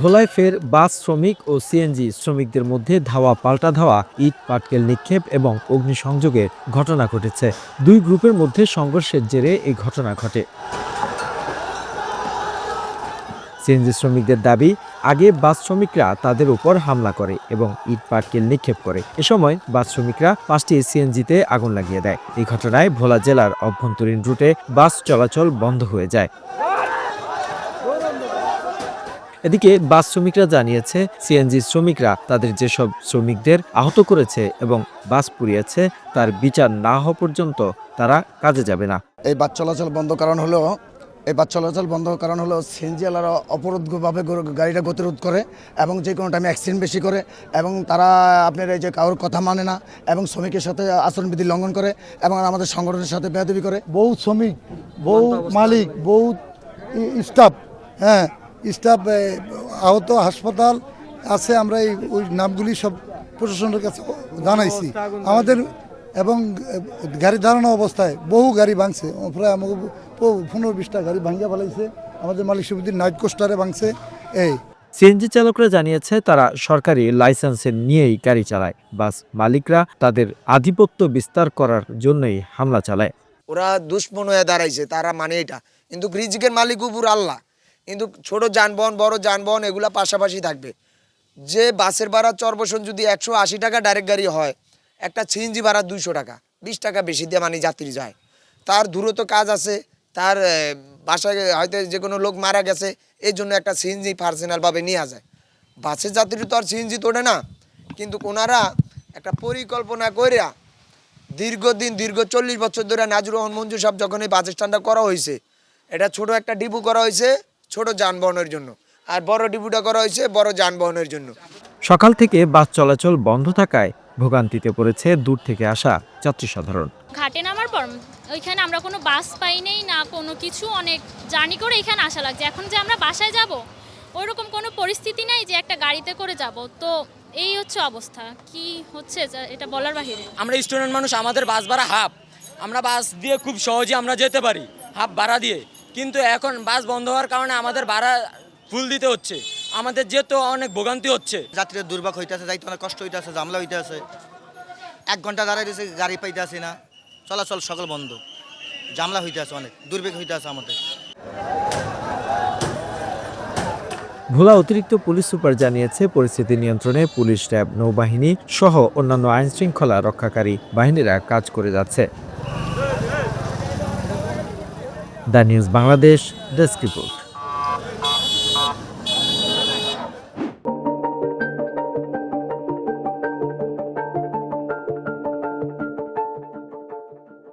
ভোলায় ফের বাস শ্রমিক ও সিএনজি শ্রমিকদের মধ্যে ধাওয়া পাল্টা ধাওয়া, ইট, পাটকেল নিক্ষেপ এবং অগ্নিসংযোগের ঘটনা ঘটেছে। দুই গ্রুপের মধ্যে সংঘর্ষের জেরে এই ঘটনা ঘটে। সিএনজি শ্রমিকদের দাবি আগে বাস শ্রমিকরা তাদের উপর হামলা করে এবং ইট পাটকেল নিক্ষেপ করে। এ সময় বাস শ্রমিকরা পাঁচটি সিএনজিতে আগুন লাগিয়ে দেয়। এই ঘটনায় ভোলা জেলার অভ্যন্তরীণ রুটে বাস চলাচল বন্ধ হয়ে যায়। এদিকে বাস শ্রমিকরা জানিয়েছে, সিএনজি শ্রমিকরা তাদের যেসব শ্রমিকদের আহত করেছে এবং বাস পুড়িয়েছে, তার বিচার না হওয়া পর্যন্ত তারা কাজে যাবে না। এই বাস চলাচল বন্ধ কারণ হলো এই বাস চলাচল বন্ধ কারণ হলো সিএনজিওয়ালারা অপরাধভাবে গর- গাড়িটা গতিরোধ করে এবং যে কোনো টাইমে অ্যাক্সিডেন্ট বেশি করে এবং তারা আপনার এই যে কারোর কথা মানে না এবং শ্রমিকের সাথে আচরণবিধি লঙ্ঘন করে এবং আমাদের সংগঠনের সাথে বেয়াদবি করে। বহু শ্রমিক বহু মালিক বহু স্টাফ হ্যাঁ স্টাফ আহত হাসপাতাল আছে আমরা এই ওই নামগুলি সব প্রশাসনের কাছে জানাইছি। আমাদের এবং গাড়ি দাঁড়ানো অবস্থায় বহু গাড়ি ভাঙছে। প্রায় আমাকে পনেরো বিশটা গাড়ি ভাঙ্গিয়া ফেলাইছে। আমাদের মালিক সুবিধির নাইট কোস্টারে ভাঙছে। এই। সিএনজি চালকরা জানিয়েছে তারা সরকারি লাইসেন্সে নিয়েই গাড়ি চালায়। বাস মালিকরা তাদের আধিপত্য বিস্তার করার জন্যই হামলা চালায়। ওরা দুশ্মন হয়ে দাঁড়াইছে তারা মানে এটা। কিন্তু রিজিকের মালিক উপর আল্লাহ। কিন্তু ছোট যানবাহন বড় যানবাহন এগুলা পাশাপাশি থাকবে। যে বাসের ভাড়া চরবসন যদি একশো আশি টাকা ডাইরেক্ট গাড়ি হয় একটা সিএনজি ভাড়া দুইশো টাকা বিশ টাকা বেশি দিয়ে মানে যাত্রী যায়। তার দূরত্ব কাজ আছে তার বাসায় হয়তো যে কোনো লোক মারা গেছে, এই জন্য একটা সিএনজি পার্সোনালভাবে নিয়ে যায়। বাসের যাত্রী তো আর সিএনজি তোড়ে না, কিন্তু ওনারা একটা পরিকল্পনা করিয়া দীর্ঘদিন, দীর্ঘ চল্লিশ বছর ধরে নাজুর রহমান মঞ্জু সাহেব যখন এই বাস স্ট্যান্ডটা করা হয়েছে এটা ছোট একটা ডিপু করা হয়েছে ছোট যানবাহনের জন্য। আর বড় ডিপুটা করা হয়েছে বড় যানবাহনের জন্য। সকাল থেকে বাস চলাচল বন্ধ থাকায় ভোগান্তিতে পড়েছে দূর থেকে আসা যাত্রী সাধারণ। ঘাটে নামার পর ওইখানে আমরা কোনো বাস পাই নেই না কোনো কিছু অনেক জার্নি করে এখানে আসা লাগছে। এখন যে আমরা বাসায় যাব ওইরকম কোনো পরিস্থিতি নেই যে একটা গাড়িতে করে যাব। তো এই হচ্ছে অবস্থা। কি হচ্ছে যা- এটা বলার বাহিরে? আমরা স্টুডেন্ট মানুষ আমাদের বাস ভাড়া হাফ। আমরা বাস দিয়ে খুব সহজে আমরা যেতে পারি হাফ ভাড়া দিয়ে। কিন্তু এখন বাস বন্ধ হওয়ার কারণে আমাদের ভাড়া ফুল দিতে হচ্ছে। আমাদের যেতে অনেক ভোগান্তি হচ্ছে। যাত্রীদের দুর্ভোগ হইতেছে যাইতে অনেক কষ্ট হইতেছে জামলা হইতেছে। এক ঘণ্টা দাঁড়াই দিয়েছে গাড়ি পাইতেছি না। চলাচল সকল বন্ধ। জামলা হইতেছে অনেক দুর্ভোগ হইতেছে আমাদের। ভোলা অতিরিক্ত পুলিশ সুপার জানিয়েছে পরিস্থিতি নিয়ন্ত্রণে পুলিশ র্যাব নৌবাহিনী সহ অন্যান্য আইন শৃঙ্খলা রক্ষাকারী বাহিনীরা কাজ করে যাচ্ছে। The news Bangladesh desk report.